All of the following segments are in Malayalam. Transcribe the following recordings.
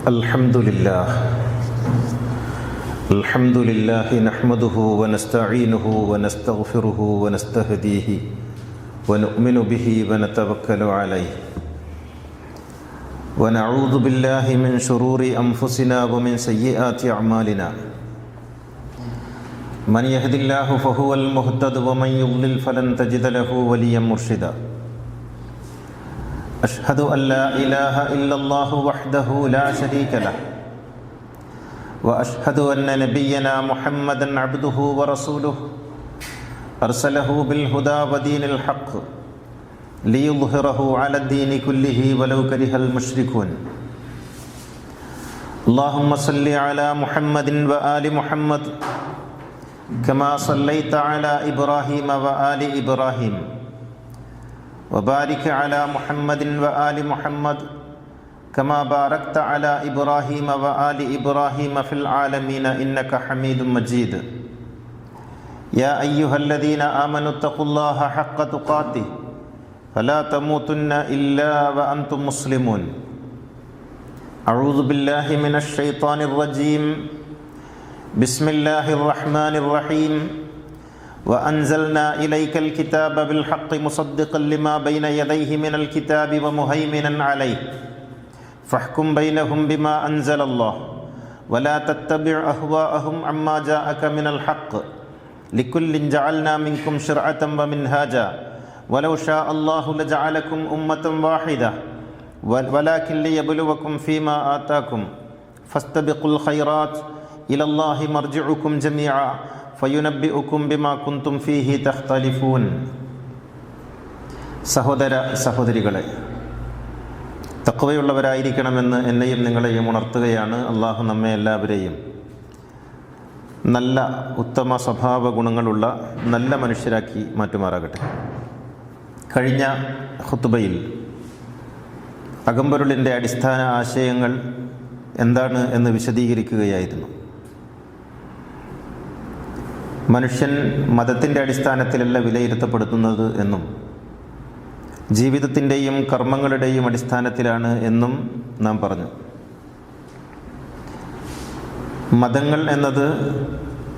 الحمد لله الحمد لله نحمده ونستعينه ونستغفره ونستهديه ونؤمن به ونتوكل عليه ونعوذ بالله من شرور انفسنا ومن سيئات اعمالنا من يهد الله فهو المهتد ومن يضلل فلن تجد له وليا مرشدا أشهد أن لا إله إلا الله وحده لا شريك له. وأشهد أن نبينا محمدا عبده ورسوله. أرسله بالهدى ودين الحق ليظهره على الدين كله ولو كره المشركون. اللهم صل على محمد وآل محمد كما صليت على إبراهيم وآل إبراهيم. وبارك على محمد وآل محمد كما باركت على إبراهيم وآل إبراهيم في العالمين إنك حميد مجيد يا أيها الذين آمنوا اتقوا الله حق تقاته فلا تموتن إلا وأنتم مسلمون أعوذ بالله من الشيطان الرجيم بسم الله الرحمن الرحيم وأنزلنا إليك الكتاب بالحق مصدقا لما بين يديه من الكتاب ومهيمنا عليه. فاحكم بينهم بما أنزل الله. ولا تتبع أهواءهم عما جاءك من الحق. لكل جعلنا منكم شرعة ومنهاجا. ولو شاء الله لجعلكم أمة واحدة. ولكن ليبلوكم فيما آتاكم. فاستبقوا الخيرات إلى الله مرجعكم جميعا. ഫയുനബിഉക്കും ബിമാ കുന്തും ഫീഹി തഖ്തലിഫൂൻ. സഹോദര സഹോദരികളെ തക്കവയുള്ളവരായിരിക്കണമെന്ന് എന്നെയും നിങ്ങളെയും ഉണർത്തുകയാണ് അള്ളാഹു നമ്മെ എല്ലാവരെയും. നല്ല ഉത്തമ സ്വഭാവ ഗുണങ്ങളുള്ള നല്ല മനുഷ്യരാക്കി മാറ്റുമാറാകട്ടെ. കഴിഞ്ഞ ഹുത്തുബയിൽ അകമ്പൊരുളിന്റെ അടിസ്ഥാന ആശയങ്ങൾ എന്താണ് എന്ന് വിശദീകരിക്കുകയായിരുന്നു. മനുഷ്യൻ മതത്തിന്റെ അടിസ്ഥാനത്തിലല്ല വിലയിരുത്തപ്പെടുത്തുന്നത് എന്നും ജീവിതത്തിന്റെയും കർമ്മങ്ങളുടെയും അടിസ്ഥാനത്തിലാണ് എന്നും നാം പറഞ്ഞു. മതങ്ങൾ എന്നത്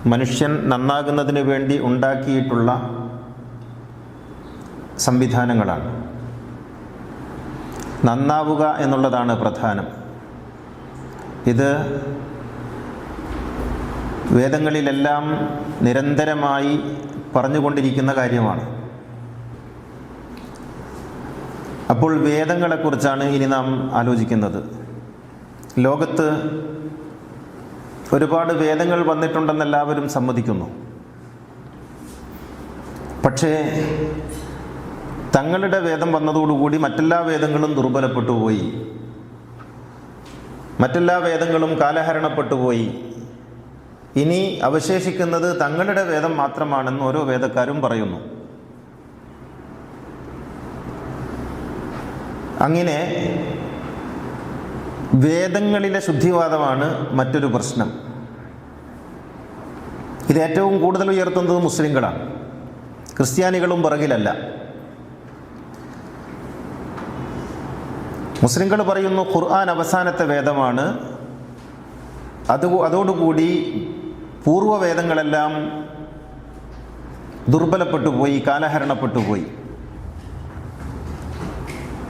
മനുഷ്യൻ നന്നാകുന്നതിന് വേണ്ടി ഉണ്ടാക്കിയിട്ടുള്ള സംവിധാനങ്ങളാണ്. നന്നാവുക എന്നുള്ളതാണ് പ്രധാനം. ഇത് വേദങ്ങളിലെല്ലാം നിരന്തരമായി പറഞ്ഞുകൊണ്ടിരിക്കുന്ന കാര്യമാണ്. അപ്പോൾ വേദങ്ങളെക്കുറിച്ചാണ് ഇനി നാം ആലോചിക്കുന്നത്. ലോകത്ത് ഒരുപാട് വേദങ്ങൾ വന്നിട്ടുണ്ടെന്ന് എല്ലാവരും സമ്മതിക്കുന്നു. പക്ഷേ തങ്ങളുടെ വേദം വന്നതോടുകൂടി മറ്റെല്ലാ വേദങ്ങളും ദുർബലപ്പെട്ടു പോയി മറ്റെല്ലാ വേദങ്ങളും കാലഹരണപ്പെട്ടു പോയി ഇനി അവശേഷിക്കുന്നത് തങ്ങളുടെ വേദം മാത്രമാണെന്ന് ഓരോ വേദക്കാരും പറയുന്നു. അങ്ങനെ വേദങ്ങളിലെ ശുദ്ധിവാദമാണ് മറ്റൊരു പ്രശ്നം. ഇത് ഏറ്റവും കൂടുതൽ ഉയർത്തുന്നത് മുസ്ലിങ്ങളാണ്. ക്രിസ്ത്യാനികളും പുറകിലല്ല. മുസ്ലിങ്ങൾ പറയുന്നു ഖുർആൻ അവസാനത്തെ വേദമാണ്. അത് അതോടുകൂടി പൂർവവേദങ്ങളെല്ലാം ദുർബലപ്പെട്ടു പോയി കാലഹരണപ്പെട്ടു പോയി.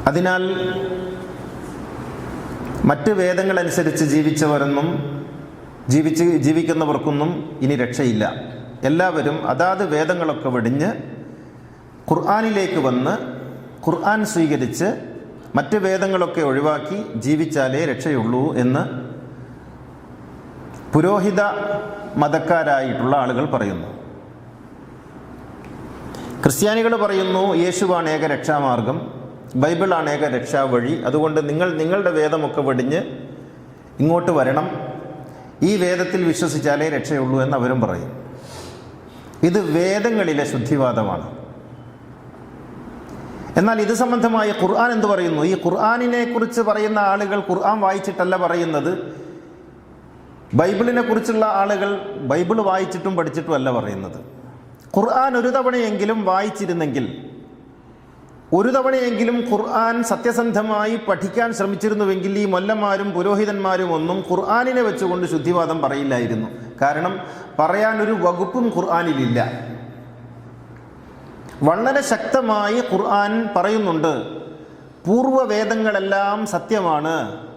അതിനാൽ മറ്റ് വേദങ്ങളനുസരിച്ച് ജീവിച്ചവരെന്നും ജീവിച്ച് ജീവിക്കുന്നവർക്കൊന്നും ഇനി രക്ഷയില്ല. എല്ലാവരും അതാത് വേദങ്ങളൊക്കെ വെടിഞ്ഞ് ഖുർആാനിലേക്ക് വന്ന് ഖുർആൻ സ്വീകരിച്ച് മറ്റ് വേദങ്ങളൊക്കെ ഒഴിവാക്കി ജീവിച്ചാലേ രക്ഷയുള്ളൂ എന്ന് പുരോഹിത മതക്കാരായിട്ടുള്ള ആളുകൾ പറയുന്നു. ക്രിസ്ത്യാനികൾ പറയുന്നു യേശുവാണ് ഏക രക്ഷാമാർഗം ബൈബിളാണ് ഏക രക്ഷാവഴി. അതുകൊണ്ട് നിങ്ങൾ നിങ്ങളുടെ വേദമൊക്കെ വെടിഞ്ഞ് ഇങ്ങോട്ട് വരണം. ഈ വേദത്തിൽ വിശ്വസിച്ചാലേ രക്ഷയുള്ളൂ എന്ന് അവരും പറയും. ഇത് വേദങ്ങളിലെ ശുദ്ധിവാദമാണ്. എന്നാൽ ഇത് സംബന്ധമായ ഖുർആൻ എന്ത് പറയുന്നു? ഈ ഖുർആാനിനെ കുറിച്ച് പറയുന്ന ആളുകൾ ഖുർആൻ വായിച്ചിട്ടല്ല പറയുന്നത്. ബൈബിളിനെ കുറിച്ചുള്ള ആളുകൾ ബൈബിൾ വായിച്ചിട്ടും പഠിച്ചിട്ടും അല്ല പറയുന്നത്. ഖുർആൻ ഒരു തവണയെങ്കിലും വായിച്ചിരുന്നെങ്കിൽ ഒരു തവണയെങ്കിലും ഖുർആൻ സത്യസന്ധമായി പഠിക്കാൻ ശ്രമിച്ചിരുന്നുവെങ്കിൽ ഈ മൊല്ലന്മാരും പുരോഹിതന്മാരും ഒന്നും ഖുർആാനിനെ വെച്ചുകൊണ്ട് ശുദ്ധിവാദം പറയില്ലായിരുന്നു. കാരണം പറയാനൊരു വകുപ്പും ഖുർആാനിലില്ല. വളരെ ശക്തമായി ഖുർആൻ പറയുന്നുണ്ട് പൂർവവേദങ്ങളെല്ലാം സത്യമാണ്.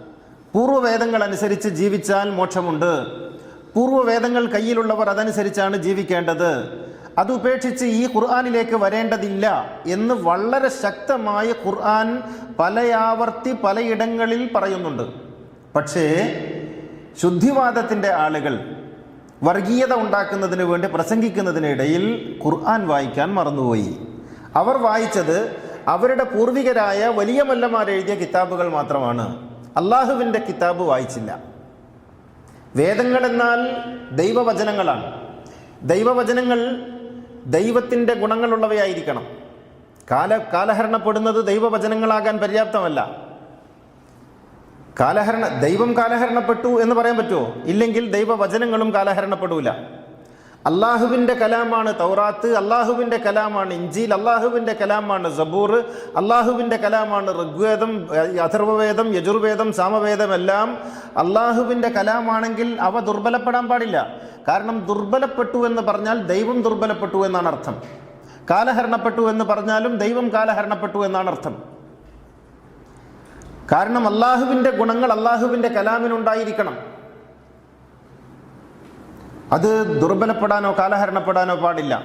പൂർവവേദങ്ങൾ അനുസരിച്ച് ജീവിച്ചാൽ മോക്ഷമുണ്ട്. പൂർവവേദങ്ങൾ കയ്യിലുള്ളവർ അതനുസരിച്ചാണ് ജീവിക്കേണ്ടത്. അത് ഉപേക്ഷിച്ച് ഈ ഖുർആാനിലേക്ക് വരേണ്ടതില്ല എന്ന് വളരെ ശക്തമായ ഖുർആൻ പലയാവർത്തി പലയിടങ്ങളിൽ പറയുന്നുണ്ട്. പക്ഷേ ശുദ്ധിവാദത്തിന്റെ ആളുകൾ വർഗീയത ഉണ്ടാക്കുന്നതിന് വേണ്ടി പ്രസംഗിക്കുന്നതിനിടയിൽ ഖുർആൻ വായിക്കാൻ മറന്നുപോയി. അവർ വായിച്ചത് അവരുടെ പൂർവികരായ വലിയ മല്ലമാരെഴുതിയ കിതാബുകൾ മാത്രമാണ്. അള്ളാഹുവിന്റെ കിതാബ് വായിച്ചില്ല. വേദങ്ങൾ എന്നാൽ ദൈവവചനങ്ങളാണ്. ദൈവവചനങ്ങൾ ദൈവത്തിന്റെ ഗുണങ്ങളുള്ളവയായിരിക്കണം. കാല കാലഹരണപ്പെടുന്നത് ദൈവവചനങ്ങളാകാൻ പര്യാപ്തമല്ല. കാലഹരണ ദൈവം കാലഹരണപ്പെട്ടു എന്ന് പറയാൻ പറ്റുമോ? ഇല്ലെങ്കിൽ ദൈവവചനങ്ങളും കാലഹരണപ്പെടൂല. അള്ളാഹുവിന്റെ കലാമാണ് തൗറാത്ത് അള്ളാഹുവിന്റെ കലാമാണ് ഇഞ്ചിൽ അള്ളാഹുവിന്റെ കലാമാണ് സബൂർ അള്ളാഹുവിന്റെ കലാമാണ് ഋഗ്വേദം അഥർവവേദം യജുർവേദം സാമവേദം എല്ലാം അള്ളാഹുവിന്റെ കലാമാണെങ്കിൽ അവ ദുർബലപ്പെടാൻ പാടില്ല. കാരണം ദുർബലപ്പെട്ടു എന്ന് പറഞ്ഞാൽ ദൈവം ദുർബലപ്പെട്ടു എന്നാണ് അർത്ഥം. കാലഹരണപ്പെട്ടു എന്ന് പറഞ്ഞാലും ദൈവം കാലഹരണപ്പെട്ടു എന്നാണ് അർത്ഥം. കാരണം അള്ളാഹുവിന്റെ ഗുണങ്ങൾ അള്ളാഹുവിന്റെ കലാമിനുണ്ടായിരിക്കണം. അത് ദുർബലപ്പെടാനോ കാലഹരണപ്പെടാനോ പാടില്ല.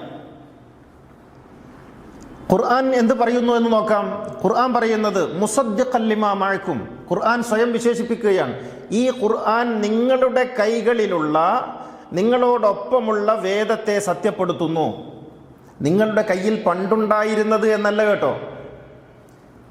ഖുർആൻ എന്ത് പറയുന്നു എന്ന് നോക്കാം. ഖുർആൻ പറയുന്നത് മുസദ്ദിഖല്ലിമ മഴക്കും ഖുർആൻ സ്വയം വിശേഷിപ്പിക്കുകയാണ്. ഈ ഖുർആൻ നിങ്ങളുടെ കൈകളിലുള്ള നിങ്ങളോടൊപ്പമുള്ള വേദത്തെ സത്യപ്പെടുത്തുന്നു. നിങ്ങളുടെ കയ്യിൽ പണ്ടുണ്ടായിരുന്നത് എന്നല്ല കേട്ടോ.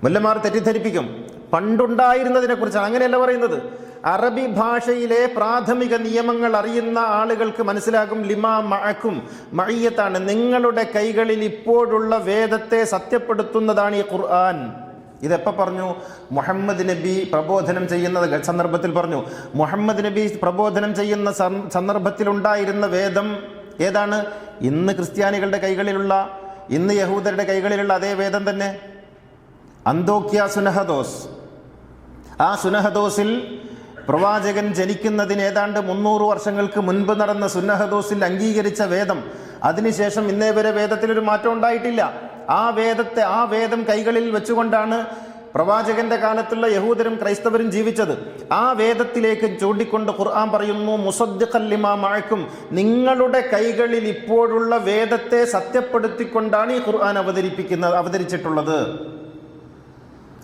മുല്ലമാർ തെറ്റിദ്ധരിപ്പിക്കും. പണ്ടുണ്ടായിരുന്നതിനെ കുറിച്ചാണ് അങ്ങനെയല്ല പറയുന്നത്. അറബി ഭാഷയിലെ പ്രാഥമിക നിയമങ്ങൾ അറിയുന്ന ആളുകൾക്ക് മനസ്സിലാകും ലിമാ മഴക്കും മഴയത്താണ് നിങ്ങളുടെ കൈകളിൽ ഇപ്പോഴുള്ള വേദത്തെ സത്യപ്പെടുത്തുന്നതാണ് ഈ ഖുർആൻ. ഇതെപ്പോൾ പറഞ്ഞു? മുഹമ്മദ് നബി പ്രബോധനം ചെയ്യുന്ന സന്ദർഭത്തിൽ പറഞ്ഞു. മുഹമ്മദ് നബി പ്രബോധനം ചെയ്യുന്ന സന്ദർഭത്തിലുണ്ടായിരുന്ന വേദം ഏതാണ്? ഇന്ന് ക്രിസ്ത്യാനികളുടെ കൈകളിലുള്ള ഇന്ന് യഹൂദരുടെ കൈകളിലുള്ള അതേ വേദം തന്നെ. അന്തോക്യ സുനഹദോസ്. ആ സുനഹദോസിൽ പ്രവാചകൻ ജനിക്കുന്നതിന് ഏതാണ്ട് മുന്നൂറ് വർഷങ്ങൾക്ക് മുൻപ് നടന്ന സുന്നഹദോസിൽ അംഗീകരിച്ച വേദം അതിനുശേഷം ഇന്നേ വരെ വേദത്തിലൊരു മാറ്റം ഉണ്ടായിട്ടില്ല. ആ വേദത്തെ ആ വേദം കൈകളിൽ വെച്ചുകൊണ്ടാണ് പ്രവാചകന്റെ കാലത്തുള്ള യഹൂദരും ക്രൈസ്തവരും ജീവിച്ചത്. ആ വേദത്തിലേക്ക് ചൂണ്ടിക്കൊണ്ട് ഖുർആൻ പറയുന്നു മുസദ്ദിഖല്ലിമാ മഴക്കും നിങ്ങളുടെ കൈകളിൽ ഇപ്പോഴുള്ള വേദത്തെ സത്യപ്പെടുത്തിക്കൊണ്ടാണ് ഈ ഖുർആൻ അവതരിപ്പിക്കുന്നത് അവതരിച്ചിട്ടുള്ളത്.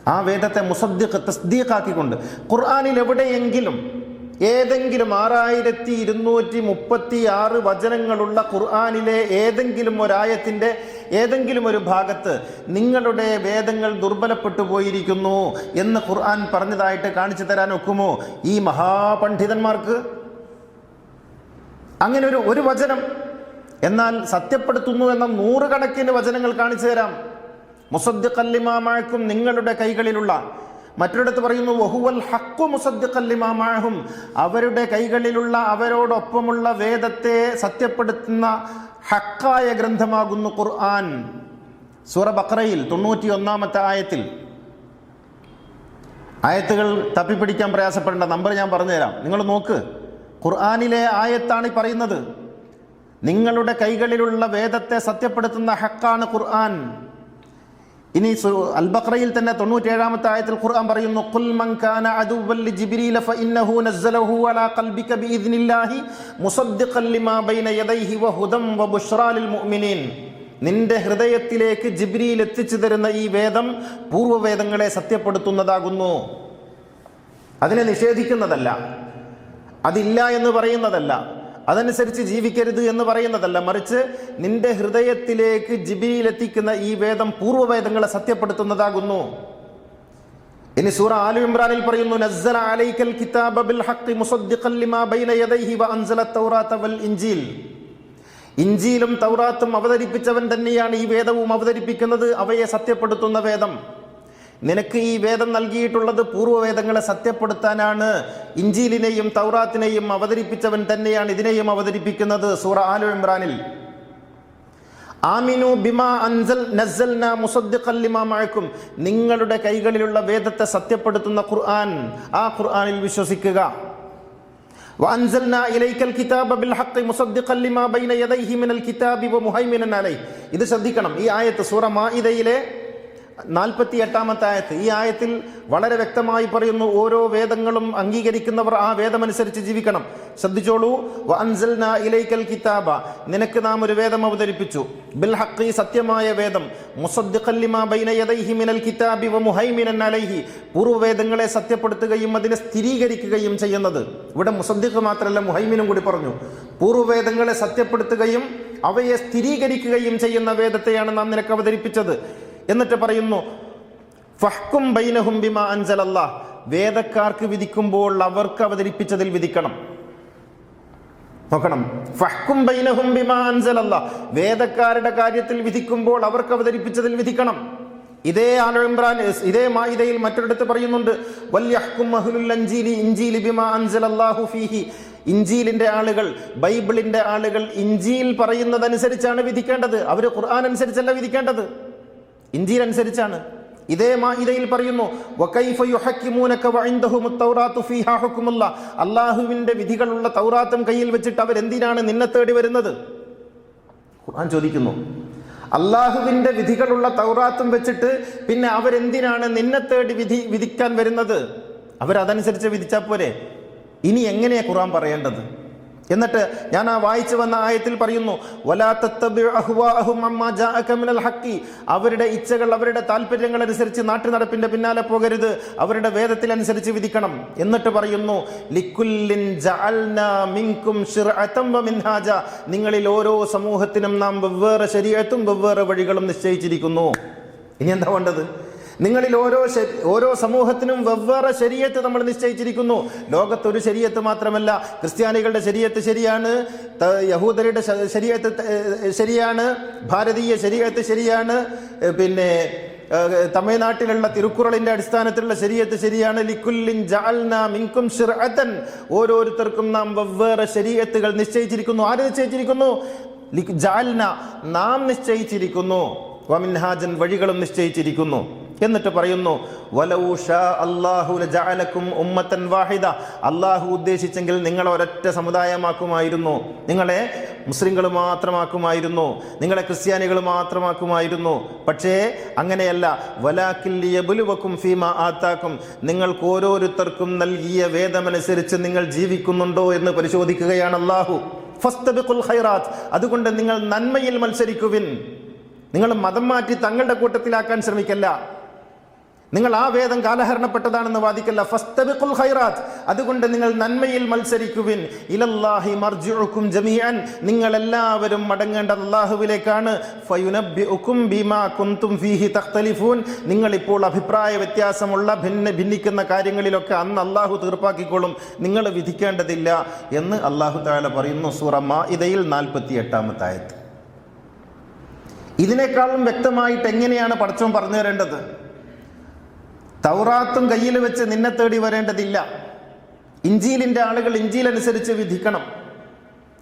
ആ വേദത്തെ മുസദ്ദിഖ് തസ്ദീഖാക്കിക്കൊണ്ട് ഖുർആാനിൽ എവിടെയെങ്കിലും ഏതെങ്കിലും ആറായിരത്തി ഇരുന്നൂറ്റി മുപ്പത്തി ആറ് വചനങ്ങളുള്ള ഖുർആാനിലെ ഏതെങ്കിലും ഒരായത്തിന്റെ ഏതെങ്കിലും ഒരു ഭാഗത്ത് നിങ്ങളുടെ വേദങ്ങൾ ദുർബലപ്പെട്ടു പോയിരിക്കുന്നു എന്ന് ഖുർആൻ പറഞ്ഞതായിട്ട് കാണിച്ചു തരാൻ ഒക്കുമോ? ഈ മഹാപണ്ഡിതന്മാർക്ക്? അങ്ങനെ ഒരു ഒരു വചനം എന്നാൽ സത്യപ്പെടുത്തുന്നു എന്ന നൂറുകണക്കിന് വചനങ്ങൾ കാണിച്ചു തരാം. മുസദ്ദിഖല്ലിമാമാക്കും നിങ്ങളുടെ കൈകളിലുള്ള. മറ്റൊരിടത്ത് പറയുന്നു വഹുവൽ ഹക്കു മുസദ്ദിഖല്ലിമാമാഹും അവരുടെ കൈകളിലുള്ള അവരോടൊപ്പമുള്ള വേദത്തെ സത്യപ്പെടുത്തുന്ന ഹക്കായ ഗ്രന്ഥമാകുന്നു ഖുർആൻ. സൂറ ബക്രയിൽ തൊണ്ണൂറ്റി ഒന്നാമത്തെ ആയത്തിൽ. ആയത്തുകൾ തപ്പിപ്പിടിക്കാൻ പ്രയാസപ്പെടേണ്ട നമ്പർ ഞാൻ പറഞ്ഞുതരാം. നിങ്ങൾ നോക്ക്. ഖുർആാനിലെ ആയത്താണ് പറയുന്നത്. നിങ്ങളുടെ കൈകളിലുള്ള വേദത്തെ സത്യപ്പെടുത്തുന്ന ഹക്കാണ് ഖുർആൻ. ഇനി അൽബക്രയിൽ തന്നെ തൊണ്ണൂറ്റേഴാമത്തെ ഖുർആൻ പറയുന്നു ഖുൽ മൻ കാന ഫഇന്നഹു നസ്സലഹു ഖൽബിക ലിമാ ബൈന യദൈഹി മുഅ്മിനീൻ. നിന്റെ ഹൃദയത്തിലേക്ക് ജിബ്രിയിൽ എത്തിച്ചു തരുന്ന ഈ വേദം പൂർവവേദങ്ങളെ സത്യപ്പെടുത്തുന്നതാകുന്നു. അതിനെ നിഷേധിക്കുന്നതല്ല. അതില്ല എന്ന് പറയുന്നതല്ല. അതനുസരിച്ച് ജീവിക്കരുത് എന്ന് പറയുന്നതല്ല മറിച്ച് നിന്റെ ഹൃദയത്തിലേക്ക് ജിബിയിലെത്തിക്കുന്ന ഈ വേദം പൂർവവേദങ്ങളെ സത്യപ്പെടുത്തുന്നതാകുന്നു. ഇനി സൂറ ആലു ഇമ്രാനിൽ പറയുന്നു അലൈക്കൽ ലിമാ ബൈന യദൈഹി വ വൽ ഇൻജീൽ. ഇഞ്ചിയിലും തൗറാത്തും അവതരിപ്പിച്ചവൻ തന്നെയാണ് ഈ വേദവും അവതരിപ്പിക്കുന്നത് അവയെ സത്യപ്പെടുത്തുന്ന വേദം. നിനക്ക് ഈ വേദം നൽകിയിട്ടുള്ളത് പൂർവവേദങ്ങളെ സത്യപ്പെടുത്താനാണ്. ഇഞ്ചിയിലിനെയും തൗറാത്തിനെയും അവതരിപ്പിച്ചവൻ തന്നെയാണ് ഇതിനെയും അവതരിപ്പിക്കുന്നത് സൂറ ആലു ഇമ്രാനിൽ. ആമിനു ബിമാ അൻസൽ നസ്സൽന മുസദ്ദിഖല്ലിമാ നിങ്ങളുടെ കൈകളിലുള്ള വേദത്തെ സത്യപ്പെടുത്തുന്ന ഖുർആൻ ആ ഖുർആനിൽ വിശ്വസിക്കുക. ഇത് ശ്രദ്ധിക്കണം. ഈ ആയത്ത് സൂറ മാഇദയിലെ നാൽപ്പത്തി എട്ടാമത്തെ ആയത്ത് ഈ ആയത്തിൽ വളരെ വ്യക്തമായി പറയുന്നു ഓരോ വേദങ്ങളും അംഗീകരിക്കുന്നവർ ആ വേദമനുസരിച്ച് ജീവിക്കണം. ശ്രദ്ധിച്ചോളൂ ഇലൈക്കൽ കിതാബ. നിനക്ക് നാം ഒരു വേദം അവതരിപ്പിച്ചു. ബിൽ ഹഖി സത്യമായ വേദം. മിനൽ കിതാബി വമുഹൈമിനൻ അലൈഹി. പൂർവവേദങ്ങളെ സത്യപ്പെടുത്തുകയും അതിനെ സ്ഥിരീകരിക്കുകയും ചെയ്യുന്നത്. ഇവിടെ മുസദ്ദിഖ് മാത്രമല്ല മുഹൈമിനും കൂടി പറഞ്ഞു. പൂർവവേദങ്ങളെ സത്യപ്പെടുത്തുകയും അവയെ സ്ഥിരീകരിക്കുകയും ചെയ്യുന്ന വേദത്തെയാണ് നാം നിനക്ക് അവതരിപ്പിച്ചത്. എന്നിട്ട് പറയുന്നു ഫഹ്കും ബൈനഹും ബിമാ അൻസലല്ലാ വേദക്കാർക്ക് വിധിക്കുമ്പോൾ അവർക്ക് അവതരിപ്പിച്ചതിൽ വിധിക്കണം. നോക്കണം. ഫഹ്കും ബൈനഹും ബിമാ അൻസലല്ല വേദക്കാരുടെ കാര്യത്തിൽ വിധിക്കുമ്പോൾ അവർക്ക് അവതരിപ്പിച്ചതിൽ വിധിക്കണം. ഇതേ ആല ഇതേ മായിതയിൽ മറ്റൊരിടത്ത് പറയുന്നുണ്ട് ഇഞ്ചീലിന്റെ ആളുകൾ ബൈബിളിന്റെ ആളുകൾ ഇഞ്ചിയിൽ പറയുന്നതനുസരിച്ചാണ് വിധിക്കേണ്ടത്. അവർ ഖുർആൻ അനുസരിച്ചല്ല വിധിക്കേണ്ടത്. ഇഞ്ചിയിൽ അനുസരിച്ചാണ് ഇതേ മാഇദയിൽ പറയുന്നു അള്ളാഹുവിന്റെ വിധികളുള്ള തൗറാത്തും കയ്യിൽ വെച്ചിട്ട് അവർ എന്തിനാണ് നിന്നെ തേടി വരുന്നത്? ഖുർആൻ ചോദിക്കുന്നു അള്ളാഹുവിന്റെ വിധികളുള്ള തൗറാത്തും വെച്ചിട്ട് പിന്നെ അവരെന്തിനാണ് നിന്നെ തേടി വിധി വിധിക്കാൻ വരുന്നത്? അവരതനുസരിച്ച് വിധിച്ചാൽ പോരെ. ഇനി എങ്ങനെയാ ഖുർആൻ പറയേണ്ടത്? എന്നിട്ട് ഞാൻ ആ വായിച്ചു വന്ന ആയത്തിൽ പറയുന്നു. അവരുടെ ഇച്ഛകൾ അവരുടെ താല്പര്യങ്ങൾ അനുസരിച്ച് നാട്ടു നടപ്പിന്റെ പിന്നാലെ പോകരുത് അവരുടെ വേദത്തിനനുസരിച്ച് വിധിക്കണം. എന്നിട്ട് പറയുന്നു ലിക്കുല്ലിൻ നിങ്ങളിൽ ഓരോ സമൂഹത്തിനും നാം വെവ്വേറെ ശരീരത്തും വെവ്വേറെ വഴികളും നിശ്ചയിച്ചിരിക്കുന്നു. ഇനി എന്താ വേണ്ടത്? നിങ്ങളിൽ ഓരോ ഓരോ സമൂഹത്തിനും വെവ്വേറെ ശരീരത്ത് നമ്മൾ നിശ്ചയിച്ചിരിക്കുന്നു. ലോകത്ത് ഒരു ശരീരത്ത് മാത്രമല്ല ക്രിസ്ത്യാനികളുടെ ശരീരത്ത് ശരിയാണ് യഹൂദരുടെ ശരീരത്ത് ശരിയാണ് ഭാരതീയ ശരീരത്ത് ശരിയാണ് പിന്നെ തമിഴ്നാട്ടിലുള്ള തിരുക്കുറളിന്റെ അടിസ്ഥാനത്തിലുള്ള ശരീരത്ത് ശരിയാണ്. ലിക്കുല്ലിൻ ജഅൽനാ മിൻകും ശിർഅതൻ. ഓരോരുത്തർക്കും നാം വെവ്വേറെ ശരീരത്തുകൾ നിശ്ചയിച്ചിരിക്കുന്നു. ആര് നിശ്ചയിച്ചിരിക്കുന്നു? ജാൽന നാം നിശ്ചയിച്ചിരിക്കുന്നു. വമിൻഹാജൻ വഴികളും നിശ്ചയിച്ചിരിക്കുന്നു. എന്നിട്ട് പറയുന്നു ഉമ്മത്തൻ വാഹിദ. അള്ളാഹു ഉദ്ദേശിച്ചെങ്കിൽ നിങ്ങളെ ഒരൊറ്റ സമുദായമാക്കുമായിരുന്നു. നിങ്ങളെ മുസ്ലിങ്ങൾ മാത്രമാക്കുമായിരുന്നു. നിങ്ങളെ ക്രിസ്ത്യാനികൾ മാത്രമാക്കുമായിരുന്നു. പക്ഷേ അങ്ങനെയല്ല. വലാക്കില്ലിയബുലുവക്കും ഫീമ ആത്താക്കും. നിങ്ങൾക്ക് ഓരോരുത്തർക്കും നൽകിയ വേദമനുസരിച്ച് നിങ്ങൾ ജീവിക്കുന്നുണ്ടോ എന്ന് പരിശോധിക്കുകയാണ് അള്ളാഹു ഫസ്തബിഖുൽ ഖൈറാത്ത് അതുകൊണ്ട് നിങ്ങൾ നന്മയിൽ മത്സരിക്കുവിൻ. നിങ്ങൾ മതം മാറ്റി തങ്ങളുടെ കൂട്ടത്തിലാക്കാൻ ശ്രമിക്കല്ല. നിങ്ങൾ ആ വേദം കാലഹരണപ്പെട്ടതാണെന്ന് വാദിക്കല്ല. ഫസ്തബിഖുൽ ഖൈറാത്ത്. അതുകൊണ്ട് നിങ്ങൾ നന്മയിൽ മത്സരിക്കുവിൻ. ഇലല്ലാഹി മർജിഉക്കും ജമീഅൻ. നിങ്ങൾ എല്ലാവരും മടങ്ങേണ്ടത് അല്ലാഹുവിലേക്കാണ്. ഫയുനബ്ബിഉക്കും ബിമാ കുന്തും ഫീഹി തഖ്തലിഫൂൻ. നിങ്ങൾ ഇപ്പോൾ അഭിപ്രായ വ്യത്യാസമുള്ള ഭിന്ന ഭിന്നിക്കുന്ന കാര്യങ്ങളിലൊക്കെ അന്ന് അല്ലാഹു തീർപ്പാക്കിക്കോളും. നിങ്ങൾ വിധിക്കേണ്ടതില്ല എന്ന് അല്ലാഹു തആല പറയുന്നു സൂറ മാഇദയിൽ നാൽപ്പത്തി എട്ടാമത്തെ ആയത്ത് ഇതിനേക്കാളും വ്യക്തമായിട്ട് എങ്ങനെയാണ് പടച്ചോൻ പറഞ്ഞു തരേണ്ടത്? തൗറാത്തും കയ്യിൽ വെച്ച് നിന്നെ തേടി വരേണ്ടതില്ല. ഇഞ്ചിയിലിന്റെ ആളുകൾ ഇഞ്ചിയിലനുസരിച്ച് വിധിക്കണം.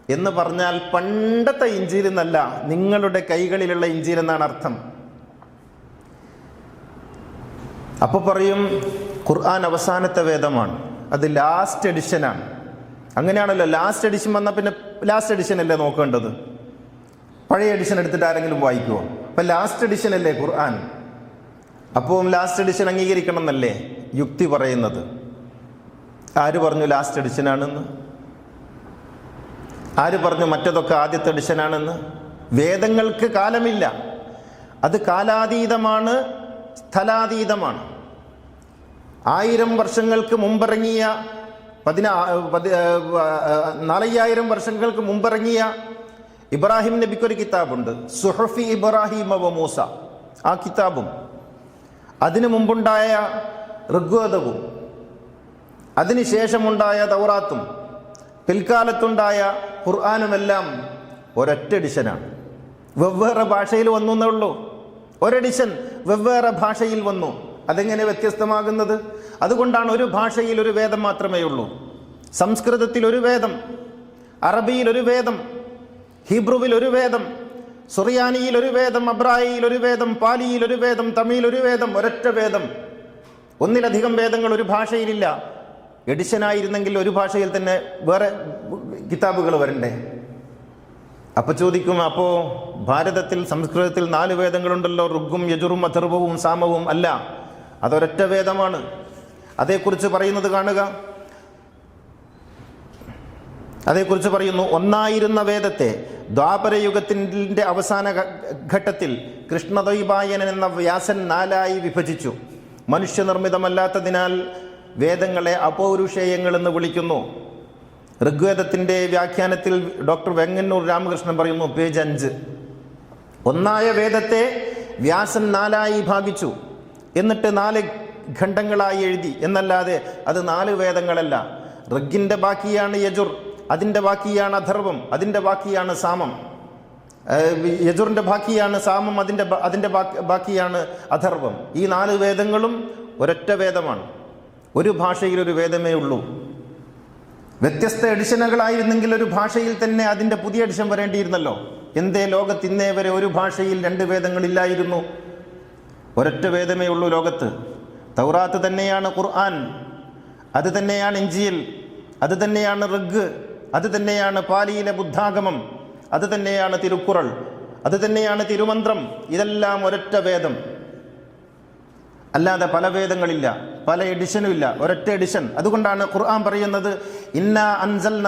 എന്ന് പറഞ്ഞാൽ പണ്ടത്തെ ഇഞ്ചിയിൽ നിന്നല്ല നിങ്ങളുടെ കൈകളിലുള്ള ഇഞ്ചിയിൽ എന്നാണ് അർത്ഥം. അപ്പൊ പറയും ഖുർആൻ അവസാനത്തെ വേദമാണ്. അത് ലാസ്റ്റ് എഡിഷനാണ് അങ്ങനെയാണല്ലോ ലാസ്റ്റ് എഡിഷൻ വന്നാൽ പിന്നെ ലാസ്റ്റ് എഡിഷൻ അല്ലേ നോക്കേണ്ടത്? പഴയ എഡിഷൻ എടുത്തിട്ട് ആരെങ്കിലും വായിക്കുമോ അപ്പൊ ലാസ്റ്റ് എഡിഷൻ അല്ലേ ഖുർആൻ? അപ്പോൾ ലാസ്റ്റ് എഡിഷൻ അംഗീകരിക്കണം എന്നല്ലേ യുക്തി പറയുന്നത്? ആര് പറഞ്ഞു ലാസ്റ്റ് എഡിഷനാണെന്ന് ആര് പറഞ്ഞു മറ്റതൊക്കെ ആദ്യത്തെ എഡിഷനാണെന്ന് വേദങ്ങൾക്ക് കാലമില്ല. അത് കാലാതീതമാണ് സ്ഥലാതീതമാണ്. ആയിരം വർഷങ്ങൾക്ക് മുമ്പിറങ്ങിയ പതിനാ പതി നാലയ്യായിരം വർഷങ്ങൾക്ക് മുമ്പിറങ്ങിയ ഇബ്രാഹിം നബിക്കൊരു കിതാബുണ്ട്. സുഹഫി ഇബ്രാഹിം അവ മൂസ. ആ കിതാബും അതിനു മുമ്പുണ്ടായ ഋഗ്വേദവും അതിനുശേഷമുണ്ടായ തൗറാത്തും പിൽക്കാലത്തുണ്ടായ ഖുർആാനുമെല്ലാം ഒരൊറ്റ എഡിഷനാണ്. വെവ്വേറെ ഭാഷയിൽ വന്നു എന്നേ ഉള്ളൂ. ഒരെഡിഷൻ വെവ്വേറെ ഭാഷയിൽ വന്നു. അതെങ്ങനെ വ്യത്യസ്തമാകുന്നത്? അതുകൊണ്ടാണ് ഒരു ഭാഷയിൽ ഒരു വേദം മാത്രമേ ഉള്ളൂ. സംസ്കൃതത്തിൽ ഒരു വേദം അറബിയിൽ ഒരു വേദം ഹീബ്രുവിൽ ഒരു വേദം സുറിയാനിയിൽ ഒരു വേദം അബ്രായിയിൽ ഒരു വേദം പാലിയിൽ ഒരു വേദം തമിഴിൽ ഒരു വേദം ഒരൊറ്റ വേദം. ഒന്നിലധികം വേദങ്ങൾ ഒരു ഭാഷയിലില്ല. എഡിഷനായിരുന്നെങ്കിൽ ഒരു ഭാഷയിൽ തന്നെ വേറെ കിതാബുകൾ വരണ്ടേ? അപ്പൊ ചോദിക്കും അപ്പോ ഭാരതത്തിൽ സംസ്കൃതത്തിൽ നാല് വേദങ്ങളുണ്ടല്ലോ ഋഗും യജുറും അഥർവവും സാമവും അല്ല. അതൊരൊറ്റ വേദമാണ്. അതേക്കുറിച്ച് പറയുന്നത് കാണുക. അതേക്കുറിച്ച് പറയുന്നു ഒന്നായിരുന്ന വേദത്തെ ദ്വാപരയുഗത്തിന്റെ അവസാന ഘട്ടത്തിൽ കൃഷ്ണദ്വൈപായനൻ എന്ന വ്യാസൻ നാലായി വിഭജിച്ചു. മനുഷ്യനിർമ്മിതമല്ലാത്തതിനാൽ വേദങ്ങളെ അപൗരുഷേയങ്ങൾ എന്ന് വിളിക്കുന്നു. ഋഗ്വേദത്തിന്റെ വ്യാഖ്യാനത്തിൽ ഡോക്ടർ വെങ്ങന്നൂർ രാമകൃഷ്ണൻ പറയുന്നു പേജ് അഞ്ച്. ഒന്നായ വേദത്തെ വ്യാസൻ നാലായി ഭാഗിച്ചു. എന്നിട്ട് നാല് ഖണ്ഡങ്ങളായി എഴുതി. എന്നല്ലാതെ അത് നാല് വേദങ്ങളല്ല. ഋഗിന്റെ ബാക്കിയാണ് യജുർ. അതിന്റെ ബാക്കിയാണ് അധർവം അതിന്റെ ബാക്കിയാണ് സാമം. യജുറിന്റെ ബാക്കിയാണ് സാമം അതിന്റെ അതിന്റെ ബാക്കിയാണ് അധർവം ഈ നാല് വേദങ്ങളും ഒരൊറ്റ വേദമാണ്. ഒരു ഭാഷയിൽ ഒരു വേദമേ ഉള്ളൂ. വ്യത്യസ്ത എഡിഷനുകളായിരുന്നെങ്കിൽ ഒരു ഭാഷയിൽ തന്നെ അതിന്റെ പുതിയ എഡിഷൻ വരേണ്ടിയിരുന്നല്ലോ. എന്തേ ലോകത്ത് ഇന്നേ വരെ ഒരു ഭാഷയിൽ രണ്ട് വേദങ്ങളില്ലായിരുന്നു? ഒരൊറ്റ വേദമേ ഉള്ളൂ ലോകത്ത്. തൗറാത്ത് തന്നെയാണ് ഖുർആൻ. അത് തന്നെയാണ് ഇഞ്ചിയിൽ. അത് തന്നെയാണ് ഋഗ് അത് തന്നെയാണ് പാലിയിലെ ബുദ്ധാഗമം അത് തന്നെയാണ് തിരുക്കുറൾ അത് തന്നെയാണ് തിരുമന്ത്രം ഇതെല്ലാം ഒരൊറ്റ വേദം. അല്ലാതെ പല വേദങ്ങളില്ല പല എഡിഷനും ഇല്ല ഒരൊറ്റ എഡിഷൻ അതുകൊണ്ടാണ് ഖുർആൻ പറയുന്നത് ഇന്ന അൻസൽ